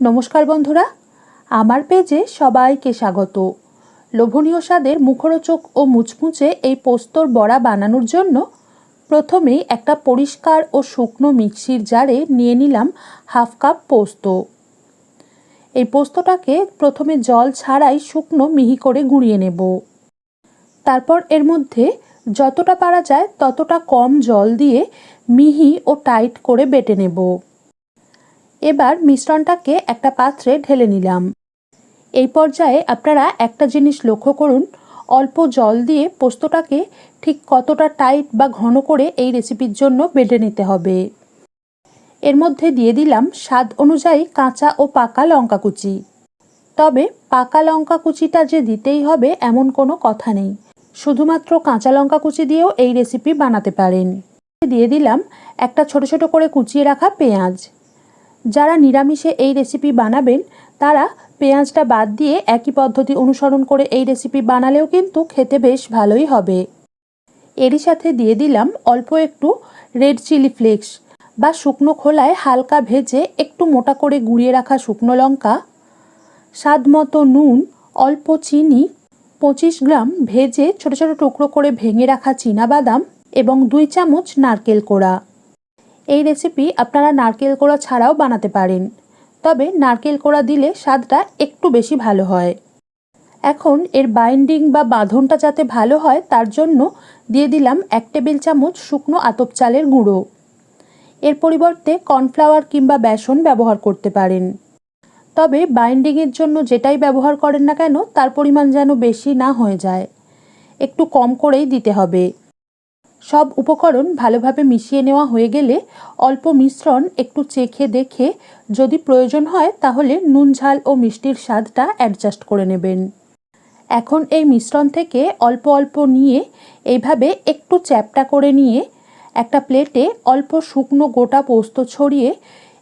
নমস্কার বন্ধুরা, আমার পেজে সবাইকে স্বাগত। লোভনীয় স্বাদের মুখরোচক ও মুচমুচে এই পোস্তর বড়া বানানোর জন্য প্রথমেই একটা পরিষ্কার ও শুকনো মিক্সির জারে নিয়ে নিলাম হাফ কাপ পোস্ত। এই পোস্তটাকে প্রথমে জল ছাড়াই শুকনো মিহি করে গুঁড়িয়ে নেব। তারপর এর মধ্যে যতটা পারা যায় ততটা কম জল দিয়ে মিহি ও টাইট করে বেটে নেব। এবার মিশ্রণটাকে একটা পাত্রে ঢেলে নিলাম। এই পর্যায়ে আপনারা একটা জিনিস লক্ষ্য করুন, অল্প জল দিয়ে পোস্তটাকে ঠিক কতটা টাইট বা ঘন করে এই রেসিপির জন্য বেটে নিতে হবে। এর মধ্যে দিয়ে দিলাম স্বাদ অনুযায়ী কাঁচা ও পাকা লঙ্কা কুচি। তবে পাকা লঙ্কা কুচিটা যে দিতেই হবে এমন কোনো কথা নেই। শুধুমাত্র কাঁচা লঙ্কা কুচি দিয়েও এই রেসিপি বানাতে পারেন। দিয়ে দিলাম একটা ছোট ছোট করে কুচিয়ে রাখা পেঁয়াজ। যারা নিরামিষে এই রেসিপি বানাবেন, তারা পেঁয়াজটা বাদ দিয়ে একই পদ্ধতি অনুসরণ করে এই রেসিপি বানালেও কিন্তু খেতে বেশ ভালোই হবে। এরই সাথে দিয়ে দিলাম অল্প একটু রেড চিলি ফ্লেক্স বা শুকনো খোলায় হালকা ভেজে একটু মোটা করে গুঁড়িয়ে রাখা শুকনো লঙ্কা, স্বাদ মতো নুন, অল্প চিনি, পঁচিশ গ্রাম ভেজে ছোটো ছোটো টুকরো করে ভেঙে রাখা বাদাম এবং দুই চামচ নারকেল কোড়া। এই রেসিপি আপনারা নারকেল কোড়া ছাড়াও বানাতে পারেন। তবে নারকেল কোড়া দিলে স্বাদটা একটু বেশি ভালো হয়। এখন এর বাইন্ডিং বা বাঁধনটা যাতে ভালো হয়, তার জন্য দিয়ে দিলাম এক টেবিল চামচ শুকনো আতপ চালের গুঁড়ো। এর পরিবর্তে কর্নফ্লাওয়ার কিংবা বেসন ব্যবহার করতে পারেন। তবে বাইন্ডিংয়ের জন্য যেটাই ব্যবহার করেন না কেন, তার পরিমাণ যেন বেশি না হয়ে যায়। একটু কম করেই দিতে হবে। সব উপকরণ ভালোভাবে মিশিয়ে নেওয়া হয়ে গেলে অল্প মিশ্রণ একটু চেখে দেখে যদি প্রয়োজন হয় তাহলে নুন, ঝাল ও মিষ্টির স্বাদটা অ্যাডজাস্ট করে নেবেন। এখন এই মিশ্রণ থেকে অল্প অল্প নিয়ে এইভাবে একটু চ্যাপটা করে নিয়ে একটা প্লেটে অল্প শুকনো গোটা পোস্ত ছড়িয়ে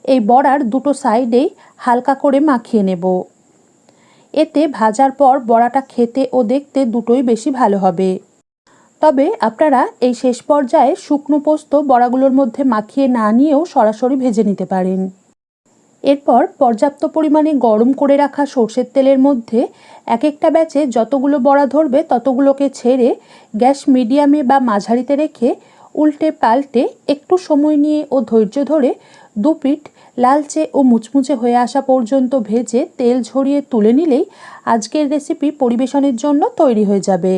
এই বড়ার দুটো সাইডেই হালকা করে মাখিয়ে নেব। এতে ভাজার পর বড়াটা খেতে ও দেখতে দুটোই বেশি ভালো হবে। তবে আপনারা এই শেষ পর্যায়ে শুকনো পোস্ত বড়াগুলোর মধ্যে মাখিয়ে না নিয়েও সরাসরি ভেজে নিতে পারেন। এরপর পর্যাপ্ত পরিমাণে গরম করে রাখা সর্ষের তেলের মধ্যে এক একটা ব্যাচে যতগুলো বড়া ধরবে ততগুলোকে ছেড়ে গ্যাস মিডিয়ামে বা মাঝারিতে রেখে উল্টে পাল্টে একটু সময় নিয়ে ও ধৈর্য ধরে দু পিঠ লালচে ও মুচমুচে হয়ে আসা পর্যন্ত ভেজে তেল ঝরিয়ে তুলে নিলেই আজকের রেসিপি পরিবেশনের জন্য তৈরি হয়ে যাবে।